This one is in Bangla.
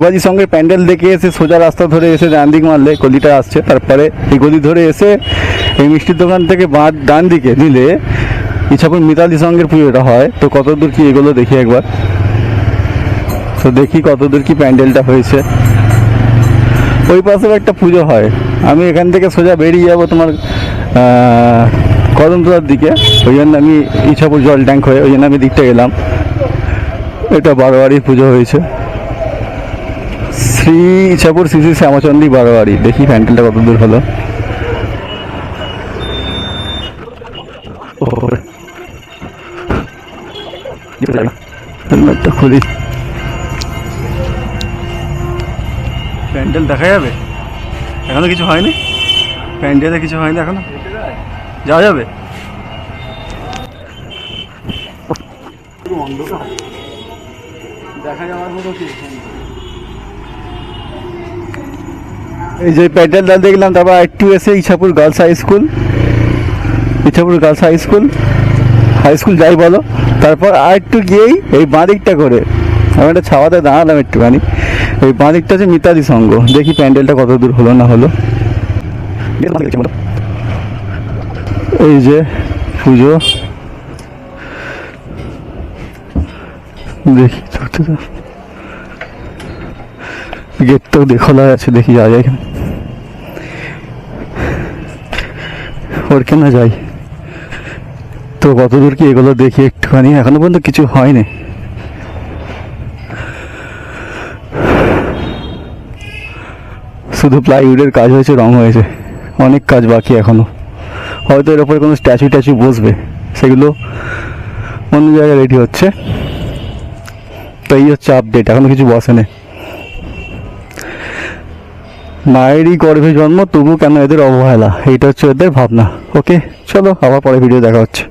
শিবাজি সঙ্গে প্যান্ডেল দেখে এসে সোজা রাস্তা ধরে এসে ডান দিক মারলে গলিটা আসছে। তারপরে এই গলি ধরে এসে এই মিষ্টির দোকান থেকে বাঁ ডান দিকে দিলে ইচ্ছাপুর মিতালি সঙ্গের পুজোটা হয়। তো কত দূর কি এগুলো দেখি একবার। তো দেখি কত দূর কি প্যান্ডেলটা হয়েছে। ওই পাশেও একটা পুজো হয়। আমি এখান থেকে সোজা বেরিয়ে যাব তোমার কদমতলার দিকে। ওই জন্য আমি ইচ্ছাপুর জল ট্যাঙ্ক হয়ে ওই জন্য আমি দিকটা গেলাম এটা বারোয়ারির পুজো হয়েছে। শ্রী ইচ্ছাপুর শ্রী শ্রী শ্যামচন্দ্রী বারোয়ারি। দেখি প্যান্ডেলটা কত দূর হলো খুলি। প্যান্ডেল দেখা যাবে? এখনও কিছু হয়নি? প্যান্ডেলে কিছু হয়নি এখনও? যাওয়া যাবে? দেখা যাওয়ার মতো কি এই যে প্যান্ডেল প্যান্ডেলটা দেখলাম, তারপর একটু এসে Ichapur girls high school. Ichapur girls high school. High school যাই বলো। তারপর আর একটু গিয়েই এই বাঁদিকটা করে। আমি একটা ছাওয়াতে দাঁড়ালাম একটুখানি। এই বাঁদিকটা হচ্ছে মিতালি সঙ্গ দেখি প্যান্ডেলটা কত দূর হলো না হলো। এই যে পুজো। দেখি ঢুকতে তো খোলা আছে, দেখি যাওয়া যায় কিনা। ওর কেন যাই? তো কত দূর কি এগুলো দেখি একটুখানি, এখনও পর্যন্ত কিছু হয়নি। শুধু প্লাইউডের কাজ হয়েছে, রং হয়েছে। অনেক কাজ বাকি এখনও। হয়তো এর উপরে কোনো স্ট্যাচু ট্যাচু বসবে। সেগুলো অন্য জায়গায় রেডি হচ্ছে। তো এই হচ্ছে আপডেট এখনও কিছু বসেনি। মায়েরই গর্ভে জন্ম তবু কেন এদের অবহেলা? এইটা হচ্ছে এদের ভাবনা। ওকে চলো আবার পরে ভিডিও দেখা হচ্ছে।